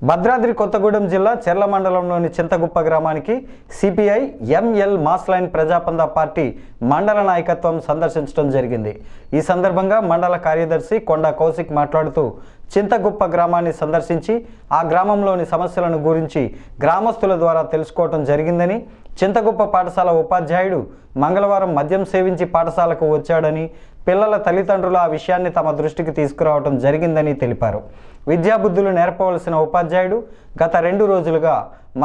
భద్రాద్రి కొత్తగూడెం జిల్లా చెర్ల మండలంలోని చింతగుప్ప గ్రామానికి CPI ML mass line Prajapantha party మండల నాయకత్వం సందర్శించడం జరిగింది. ఈ సందర్భంగా మండల కార్యదర్శి కొండా కౌశిక్ మాట్లాడుతూ చింతగుప్ప గ్రామాన్ని సందర్శించి ఆ గ్రామంలోని సమస్యలను గురించి గ్రామస్తుల ద్వారా తెలుసుకోవటం జరిగిందని చింతగుప్ప పాఠశాల ఉపాధ్యాయుడు మంగళవారం మద్యం సేవించి పాఠశాలకు వచ్చాడని పిల్లల తల్లిదండ్రులు ఆ విషయాన్ని తమ దృష్టికి తీసుకురావడం జరిగిందని తెలిపారు. విద్యాబుద్ధులు నేర్పవలసిన ఉపాధ్యాయుడు గత రెండు రోజులుగా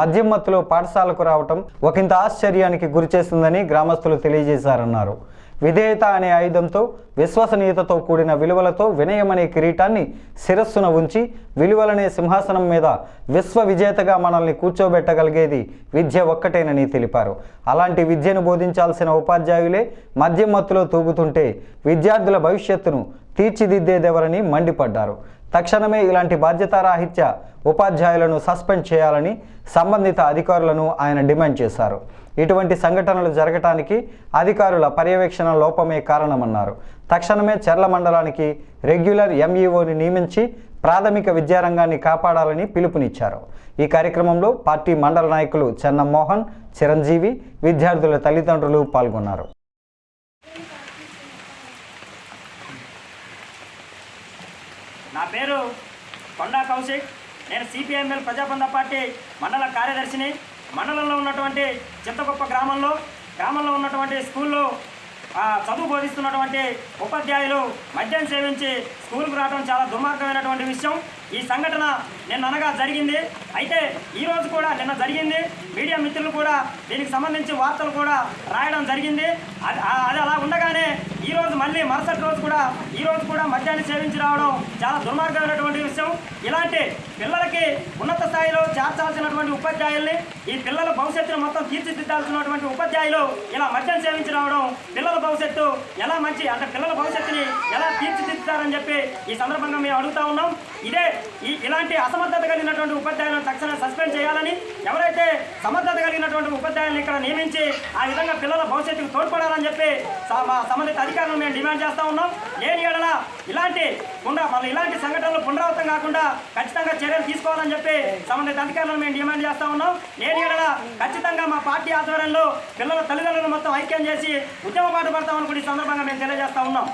మద్యం మత్తులో పాఠశాలకు రావటం ఒకంత ఆశ్చర్యానికి గురిచేస్తుందని గ్రామస్తులు తెలియజేశారన్నారు. విధేయత అనే ఆయుధంతో విశ్వసనీయతతో కూడిన విలువలతో వినయమనే కిరీటాన్ని శిరస్సున ఉంచి విలువలనే సింహాసనం మీద విశ్వ విజేతగా మనల్ని కూర్చోబెట్టగలిగేది విద్య ఒక్కటేనని తెలిపారు. అలాంటి విద్యను బోధించాల్సిన ఉపాధ్యాయులే మద్యం మత్తులో తూగుతుంటే విద్యార్థుల భవిష్యత్తును తీర్చిదిద్దేదెవరని మండిపడ్డారు. తక్షణమే ఇలాంటి బాధ్యతారాహిత్య ఉపాధ్యాయులను సస్పెండ్ చేయాలని సంబంధిత అధికారులను ఆయన డిమాండ్ చేశారు. ఇటువంటి సంఘటనలు జరగటానికి అధికారుల పర్యవేక్షణ లోపమే కారణమన్నారు. తక్షణమే చెర్ల మండలానికి రెగ్యులర్ ఎంఈఓని నియమించి ప్రాథమిక విద్యారంగాన్ని కాపాడాలని పిలుపునిచ్చారు. ఈ కార్యక్రమంలో పార్టీ మండల నాయకులు చెన్నమోహన్ చిరంజీవి విద్యార్థుల తల్లిదండ్రులు పాల్గొన్నారు. నా పేరు కొండా కౌశిక్. నేను సిపిఎంఎల్ ప్రజాబంధ పార్టీ మండల కార్యదర్శిని. మండలంలో ఉన్నటువంటి చింతగొప్ప గ్రామంలో గ్రామంలో ఉన్నటువంటి స్కూల్లో చదువు బోధిస్తున్నటువంటి ఉపాధ్యాయులు మద్యం సేవించి స్కూల్కి రావడం చాలా దుర్మార్గమైనటువంటి విషయం. ఈ సంఘటన నిన్న అనగా జరిగింది. అయితే ఈరోజు కూడా నిన్న జరిగింది. మీడియా మిత్రులు కూడా దీనికి సంబంధించి వార్తలు కూడా రాయడం జరిగింది. అది అది అలా ఉండగానే ఈ రోజు మళ్ళీ మరుసటి రోజు కూడా ఈరోజు కూడా మద్యాన్ని సేవించి రావడం చాలా దుర్మార్గమైనటువంటి విషయం. ఇలాంటి పిల్లలకి ఉన్నత స్థాయిలో చేర్చాల్సినటువంటి ఉపాధ్యాయుల్ని ఈ పిల్లల భవిష్యత్తును మొత్తం తీర్చిదిద్దాల్సినటువంటి ఉపాధ్యాయులు ఇలా మద్యం సేవించి రావడం పిల్లల భవిష్యత్తు ఎలా మంచి అంటే పిల్లల భవిష్యత్తుని ఎలా తీర్చిదిద్దుతారని చెప్పి ఈ సందర్భంగా మేము అడుగుతా ఉన్నాం. ఇదే ఈ ఇలాంటి అసమర్థత కలిగినటువంటి ఉపాధ్యాయులను తక్షణం సస్పెండ్ చేయాలని ఎవరైతే సమర్థత కలిగినటువంటి ఉపాధ్యాయులను ఇక్కడ నియమించి ఆ విధంగా పిల్లల భవిష్యత్తుకు తోడ్పడాలని చెప్పి మా సంబంధిత అధికారులను మేము డిమాండ్ చేస్తా ఉన్నాం. లేని ఇలాంటి పునరా మళ్ళీ ఇలాంటి సంఘటనలు పునరావృతం కాకుండా ఖచ్చితంగా చర్యలు తీసుకోవాలని చెప్పి సంబంధిత అధికారులను మేము డిమాండ్ చేస్తా ఉన్నాం. నేను ఇక్కడ ఖచ్చితంగా మా పార్టీ ఆధ్వర్యంలో పిల్లల తల్లిదండ్రులను మొత్తం ఐక్యం చేసి ఉద్యమ పాటు పడతామని కూడా ఈ సందర్భంగా మేము తెలియజేస్తా ఉన్నాం.